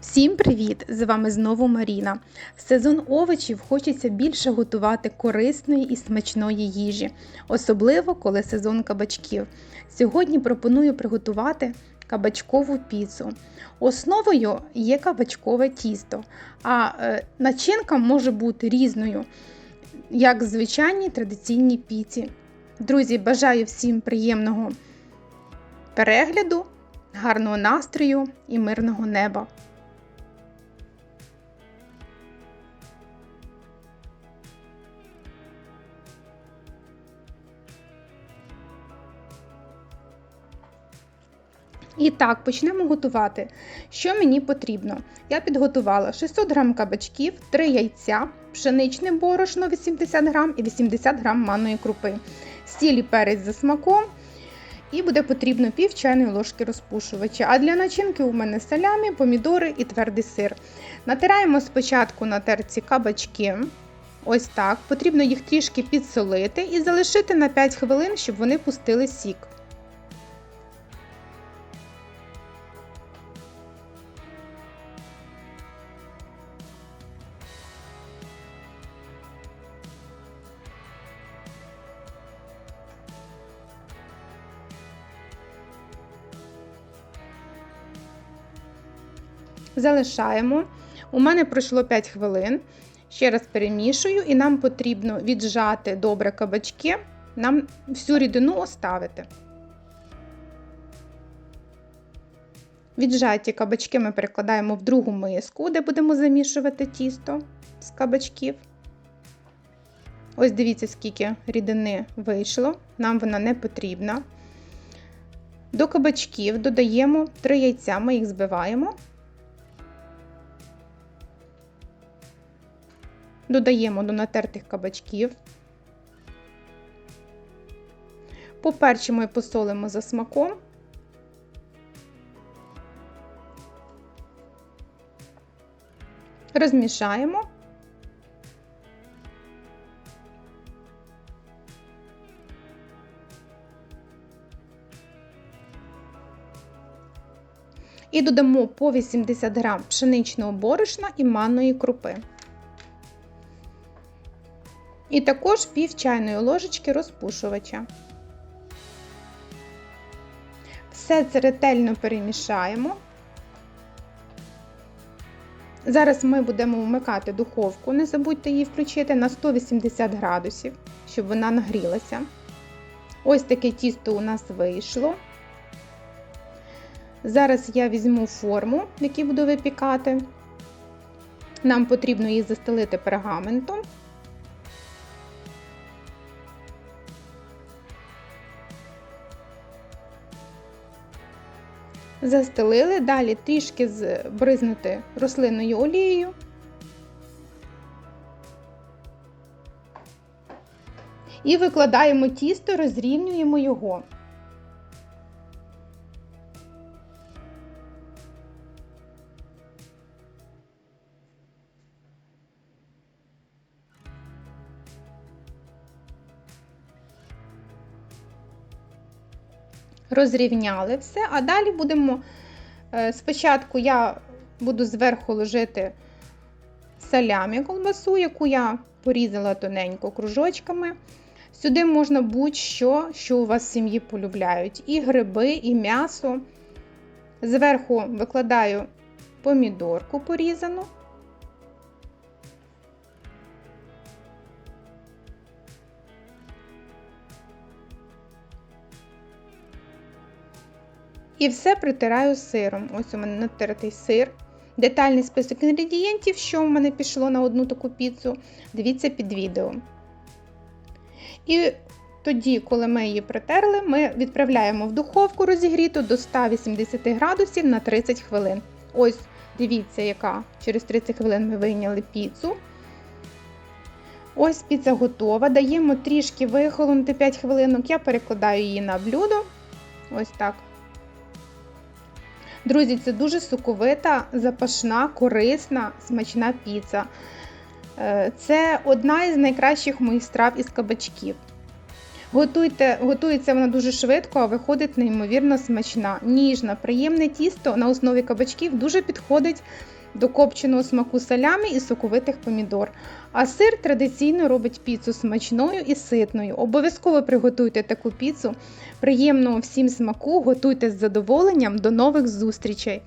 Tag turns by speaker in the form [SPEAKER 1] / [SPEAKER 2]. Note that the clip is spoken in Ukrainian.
[SPEAKER 1] Всім привіт! З вами знову Маріна. В сезон овочів хочеться більше готувати корисної і смачної їжі, особливо коли сезон кабачків. Сьогодні пропоную приготувати кабачкову піцу. Основою є кабачкове тісто, а е, начинка може бути різною, як в звичайній традиційній піці. Друзі, бажаю всім приємного перегляду, гарного настрою і мирного неба! І так, почнемо готувати. Що мені потрібно? Я підготувала 600 г кабачків, 3 яйця, пшеничне борошно 80 г і 80 г манної крупи, сіль і перець за смаком. І буде потрібно пів чайної ложки розпушувача. А для начинки у мене салямі, помідори і твердий сир. Натираємо спочатку на терці кабачки. Ось так. Потрібно їх трішки підсолити і залишити на 5 хвилин, щоб вони пустили сік. Залишаємо. У мене пройшло 5 хвилин. Ще раз перемішую, і нам потрібно віджати добре кабачки, нам всю рідину оставити. Віджаті кабачки ми перекладаємо в другу миску, де будемо замішувати тісто з кабачків. Ось дивіться, скільки рідини вийшло, нам вона не потрібна. До кабачків додаємо 3 яйця, ми їх збиваємо. Додаємо до натертих кабачків, поперчимо і посолимо за смаком. Розмішаємо. І додамо по 80 г пшеничного борошна і манної крупи. І також пів чайної ложечки розпушувача. Все це ретельно перемішаємо. Зараз ми будемо вмикати духовку, не забудьте її включити на 180 градусів, щоб вона нагрілася. Ось таке тісто у нас вийшло. Зараз я візьму форму, в якій буду випікати. Нам потрібно її застелити пергаментом. Застелили, далі трішки збризнути рослинною олією. І викладаємо тісто, розрівнюємо його. Розрівняли все, а далі будемо е, спочатку я буду зверху ложити салямі колбасу, яку я порізала тоненько кружочками. Сюди можна будь-що, що у вас в сім'ї полюбляють. І гриби, і м'ясо. Зверху викладаю помідорку порізану. І все притираю сиром. Ось у мене натертий сир. Детальний список інгредієнтів, що в мене пішло на одну таку піцу, дивіться під відео. І тоді, коли ми її притерли, ми відправляємо в духовку розігріту до 180 градусів на 30 хвилин. Ось, дивіться, яка через 30 хвилин ми вийняли піцу. Ось піца готова. Даємо трішки вихолонути 5 хвилинок. Я перекладаю її на блюдо. Ось так. Друзі, це дуже соковита, запашна, корисна, смачна піца. Е, це одна із найкращих моїх страв із кабачків. Готуйте, готується вона дуже швидко, а виходить неймовірно смачна, ніжна, приємне тісто на основі кабачків дуже підходить до копченого смаку салями і соковитих помідор. А сир традиційно робить піцу смачною і ситною. Обов'язково приготуйте таку піцу. Приємного всім смаку, готуйте з задоволенням. До нових зустрічей!